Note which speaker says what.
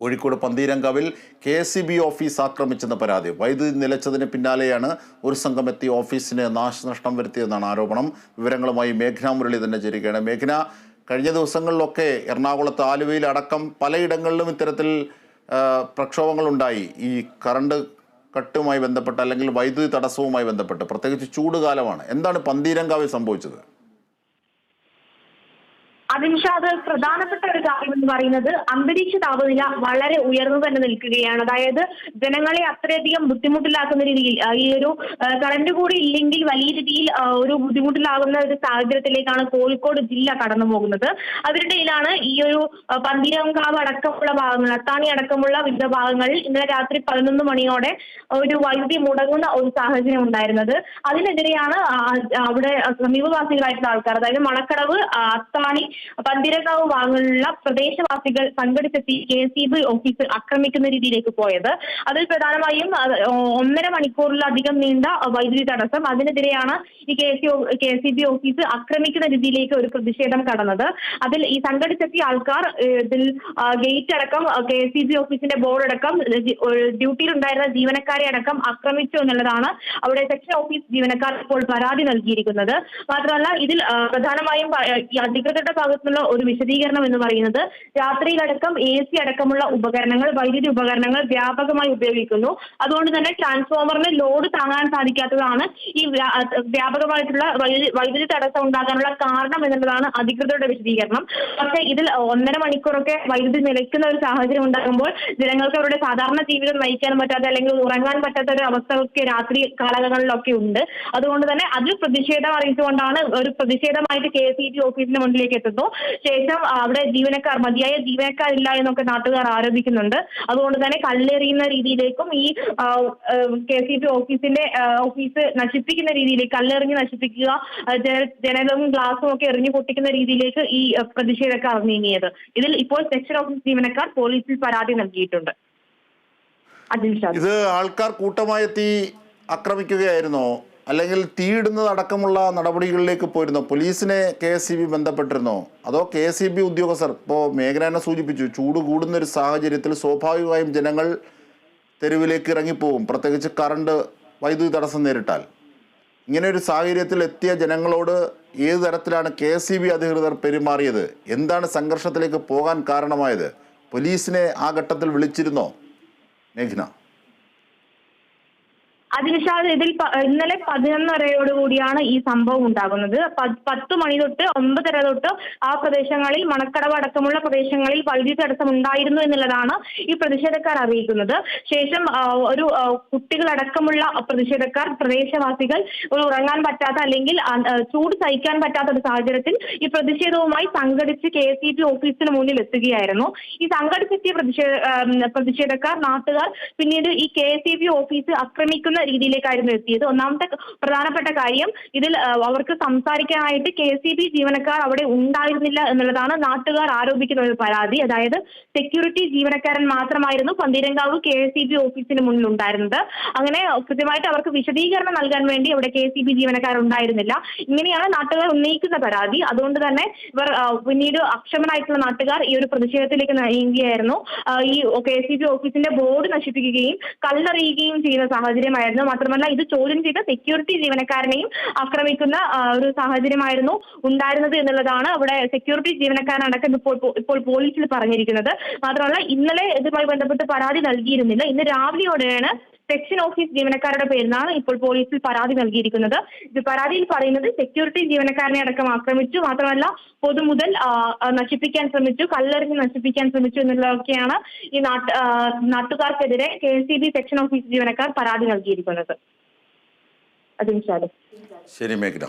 Speaker 1: കോഴിക്കോട് പന്തീരങ്കാവിൽ K C B office ആക്രമിച്ചെന്ന പരാതി. വൈദ്യുതി നിലച്ചതിന് പിന്നാലെയാണ് ഒരു സംഘം എത്തി ഓഫീസിന് നാശനഷ്ടം വരുത്തിയെന്നാണ് ആരോപണം. വിവരങ്ങളുമായി മേഘ്ന മുരളി തന്നെ ചേരുകയാണ്. മേഘ്ന കഴിഞ്ഞ ദിവസങ്ങളിലൊക്കെ എറണാകുളത്ത് ആലുവയിൽ അടക്കം പലയിടങ്ങളിലും ഇത്തരത്തിൽ പ്രക്ഷോഭങ്ങളുണ്ടായി ഈ കറണ്ട് കട്ടുമായി ബന്ധപ്പെട്ട് അല്ലെങ്കിൽ വൈദ്യുതി തടസ്സവുമായി ബന്ധപ്പെട്ട്. പ്രത്യേകിച്ച് ചൂടുകാലമാണ്. എന്താണ് പന്തീരങ്കാവിൽ സംഭവിച്ചത്?
Speaker 2: അതിൻഷാദ് പ്രധാനപ്പെട്ട ഒരു കാര്യം എന്ന് പറയുന്നത് അന്തരീക്ഷ താപനില വളരെ ഉയർന്നു തന്നെ നിൽക്കുകയാണ്. അതായത് ജനങ്ങളെ അത്രയധികം ബുദ്ധിമുട്ടിലാക്കുന്ന രീതിയിൽ ഈ ഒരു കറണ്ട് കൂടി ഇല്ലെങ്കിൽ വലിയ രീതിയിൽ ഒരു ബുദ്ധിമുട്ടിലാകുന്ന ഒരു സാഹചര്യത്തിലേക്കാണ് കോഴിക്കോട് ജില്ല കടന്നു പോകുന്നത്. അതിനിടയിലാണ് ഈ ഒരു പന്തിരങ്കാവ് അടക്കമുള്ള ഭാഗങ്ങൾ അത്താണി അടക്കമുള്ള വിവിധ ഭാഗങ്ങളിൽ ഇന്നലെ രാത്രി പതിനൊന്ന് മണിയോടെ ഒരു വൈദ്യുതി മുടങ്ങുന്ന ഒരു സാഹചര്യം ഉണ്ടായിരുന്നത്. അതിനെതിരെയാണ് അവിടെ സമീപവാസികളായിട്ടുള്ള ആൾക്കാർ അതായത് മണക്കടവ് അത്താണി പന്തിരക്കാവ് ഭാഗങ്ങളിലുള്ള പ്രദേശവാസികൾ സംഘടിച്ചെത്തി കെ സി ബി ഓഫീസ് ആക്രമിക്കുന്ന രീതിയിലേക്ക് പോയത്. അതിൽ പ്രധാനമായും ഒന്നര മണിക്കൂറിലധികം നീണ്ട വൈദ്യുതി തടസ്സം. അതിനെതിരെയാണ് ഈ K C K C B office ആക്രമിക്കുന്ന രീതിയിലേക്ക് ഒരു പ്രതിഷേധം കടന്നത്. അതിൽ ഈ സംഘടിച്ചെത്തിയ ആൾക്കാർ ഇതിൽ ഗേറ്റ് അടക്കം കെ സി ബി ഓഫീസിന്റെ ബോർഡ് അടക്കം ഡ്യൂട്ടിയിലുണ്ടായിരുന്ന ജീവനക്കാരെ അടക്കം ആക്രമിച്ചു എന്നുള്ളതാണ് അവിടെ സെക്ഷൻ ഓഫീസ് ജീവനക്കാർ ഇപ്പോൾ പരാതി നൽകിയിരിക്കുന്നത്. മാത്രമല്ല ഇതിൽ പ്രധാനമായും അധികൃതരുടെ ഭാഗത്തുനിന്നുള്ള ഒരു വിശദീകരണം എന്ന് പറയുന്നത് രാത്രിയിലടക്കം എ സി അടക്കമുള്ള ഉപകരണങ്ങൾ വൈദ്യുതി ഉപകരണങ്ങൾ വ്യാപകമായി ഉപയോഗിക്കുന്നു. അതുകൊണ്ട് തന്നെ ട്രാൻസ്ഫോമറിന് ലോഡ് താങ്ങാൻ സാധിക്കാത്തതാണ് ഈ വ്യാപകമായിട്ടുള്ള വൈദ്യുതി തടസ്സം ഉണ്ടാകാനുള്ള കാരണം എന്നുള്ളതാണ് അധികൃതരുടെ വിശദീകരണം. പക്ഷേ ഇതിൽ ഒന്നര മണിക്കൂറൊക്കെ വൈദ്യുതി നിലയ്ക്കുന്ന ഒരു സാഹചര്യം ഉണ്ടാകുമ്പോൾ ജനങ്ങൾക്ക് അവരുടെ സാധാരണ ജീവിതം നയിക്കാൻ പറ്റാത്ത അല്ലെങ്കിൽ ഉറങ്ങാൻ പറ്റാത്ത ഒരു അവസ്ഥയൊക്കെ രാത്രി കാലങ്ങളിലൊക്കെ ഉണ്ട്. അതുകൊണ്ട് തന്നെ അതിൽ പ്രതിഷേധം അറിയിച്ചുകൊണ്ടാണ് ഒരു പ്രതിഷേധമായിട്ട് കെ എസ് ഇ ടി ഓഫീസിന് മുന്നിലേക്ക് എത്തുന്നു ശേഷം അവിടെ ജീവനക്കാർ മതിയായ ജീവനക്കാരില്ല എന്നൊക്കെ നാട്ടുകാർ ആരോപിക്കുന്നുണ്ട്. അതുകൊണ്ട് തന്നെ കല്ലെറിയുന്ന രീതിയിലേക്കും ഈ കെ സി ബി ഓഫീസിന്റെ ഓഫീസ് നശിപ്പിക്കുന്ന രീതിയിലേക്ക് കല്ലെറിഞ്ഞ് നശിപ്പിക്കുക ജനലും ഗ്ലാസും ഒക്കെ എറിഞ്ഞു പൊട്ടിക്കുന്ന രീതിയിലേക്ക് ഈ പ്രതിഷേധക്കാർ നീങ്ങിയത് ഇതിൽ ഇപ്പോൾ സെക്ഷൻ ഓഫീസ് ജീവനക്കാർ പോലീസിൽ പരാതി നൽകിയിട്ടുണ്ട്.
Speaker 1: ഇത് ആൾക്കാർ കൂട്ടമായി എത്തി ആക്രമിക്കുകയായിരുന്നോ? അല്ലെങ്കിൽ തീയിടുന്നത് അടക്കമുള്ള നടപടികളിലേക്ക് പോയിരുന്നോ? പോലീസിനെ കെ എസ് സി ബി ബന്ധപ്പെട്ടിരുന്നോ? അതോ കെ എസ് സി ബി ഉദ്യോഗസ്ഥർ? ഇപ്പോൾ മേഘന തന്നെ സൂചിപ്പിച്ചു ചൂട് കൂടുന്ന ഒരു സാഹചര്യത്തിൽ സ്വാഭാവികമായും ജനങ്ങൾ തെരുവിലേക്ക് ഇറങ്ങിപ്പോകും. പ്രത്യേകിച്ച് കറണ്ട് വൈദ്യുതി തടസ്സം നേരിട്ടാൽ. ഇങ്ങനെ ഒരു സാഹചര്യത്തിൽ എത്തിയ ജനങ്ങളോട് ഏത് തരത്തിലാണ് കെ എസ് സി ബി അധികൃതർ പെരുമാറിയത്? എന്താണ് സംഘർഷത്തിലേക്ക് പോകാൻ കാരണമായത്? പോലീസിനെ ആ ഘട്ടത്തിൽ വിളിച്ചിരുന്നോ? മേഘ്ന.
Speaker 2: അതിനുശാദ് ഇതിൽ ഇന്നലെ പതിനൊന്നരയോട് കൂടിയാണ് ഈ സംഭവം ഉണ്ടാകുന്നത്. പത്ത് മണി തൊട്ട് ഒമ്പതര തൊട്ട് ആ പ്രദേശങ്ങളിൽ മണക്കടവ് അടക്കമുള്ള പ്രദേശങ്ങളിൽ വൈദ്യുതി തടസ്സം ഉണ്ടായിരുന്നു എന്നുള്ളതാണ് ഈ പ്രതിഷേധക്കാർ അറിയിക്കുന്നത്. ശേഷം ഒരു കുട്ടികളടക്കമുള്ള പ്രതിഷേധക്കാർ പ്രദേശവാസികൾ ഉറങ്ങാൻ പറ്റാത്ത അല്ലെങ്കിൽ ചൂട് സഹിക്കാൻ പറ്റാത്ത ഒരു സാഹചര്യത്തിൽ ഈ പ്രതിഷേധവുമായി സംഘടിച്ച് കെ എസ് ഇ ബി ഓഫീസിന് മുന്നിൽ എത്തുകയായിരുന്നു. ഈ സംഘടിച്ചെത്തിയ പ്രതിഷേധ പ്രതിഷേധക്കാർ നാട്ടുകാർ പിന്നീട് ഈ K S E B office ആക്രമിക്കുന്ന രീതിയിലേക്കായിരുന്നു എത്തിയത്. ഒന്നാമത്തെ പ്രധാനപ്പെട്ട കാര്യം ഇതിൽ അവർക്ക് സംസാരിക്കാനായിട്ട് കെ സി ബി ജീവനക്കാർ അവിടെ ഉണ്ടായിരുന്നില്ല എന്നുള്ളതാണ് നാട്ടുകാർ ആരോപിക്കുന്ന ഒരു പരാതി. അതായത് സെക്യൂരിറ്റി ജീവനക്കാരൻ മാത്രമായിരുന്നു പന്തീരങ്കാവ് കെ ഇ ബി ഓഫീസിന് മുന്നിൽ ഉണ്ടായിരുന്നത്. അങ്ങനെ കൃത്യമായിട്ട് അവർക്ക് വിശദീകരണം നൽകാൻ വേണ്ടി അവിടെ കെ ഇ ബി ജീവനക്കാർ ഉണ്ടായിരുന്നില്ല. ഇങ്ങനെയാണ് നാട്ടുകാർ ഉന്നയിക്കുന്ന പരാതി. അതുകൊണ്ട് തന്നെ ഇവർ പിന്നീട് അക്ഷമനായിട്ടുള്ള നാട്ടുകാർ ഈ ഒരു പ്രതിഷേധത്തിലേക്ക് നീങ്ങുകയായിരുന്നു. ഈ കെ ഇ ബി ഓഫീസിന്റെ ബോർഡ് നശിപ്പിക്കുകയും കല്ലെറിയുകയും ചെയ്യുന്ന സാഹചര്യമായിരുന്നു മാത്രമല്ല ഇത് ചോദ്യം ചെയ്ത സെക്യൂരിറ്റി ജീവനക്കാരനെയും ആക്രമിക്കുന്ന ഒരു സാഹചര്യമായിരുന്നു ഉണ്ടായിരുന്നത് എന്നുള്ളതാണ് അവിടെ സെക്യൂരിറ്റി ജീവനക്കാരനടക്കം ഇപ്പോൾ ഇപ്പോൾ പോലീസിൽ പറഞ്ഞിരിക്കുന്നത്. മാത്രമല്ല ഇന്നലെ ഇതുമായി ബന്ധപ്പെട്ട് പരാതി നൽകിയിരുന്നില്ല. ഇന്ന് രാവിലെയോടെയാണ് സെക്ഷൻ ഓഫീസ് ജീവനക്കാരുടെ പേരിലാണ് ഇപ്പോൾ പോലീസിൽ പരാതി നൽകിയിരിക്കുന്നത്. ഇത് പരാതിയിൽ പറയുന്നത് സെക്യൂരിറ്റി ജീവനക്കാരനെ അടക്കം ആക്രമിച്ചു. മാത്രമല്ല പൊതുമുതൽ ആ, ആ, നശിപ്പിക്കാൻ ശ്രമിച്ചു കല്ലെറിഞ്ഞ് നശിപ്പിക്കാൻ ശ്രമിച്ചു എന്നുള്ളതൊക്കെയാണ് ഈ നാട്ട് നാട്ടുകാർക്കെതിരെ K S C B section office ജീവനക്കാർ പരാതി നൽകിയിരിക്കുന്നത്. അതിന്
Speaker 1: ശരി മേഘ്ന.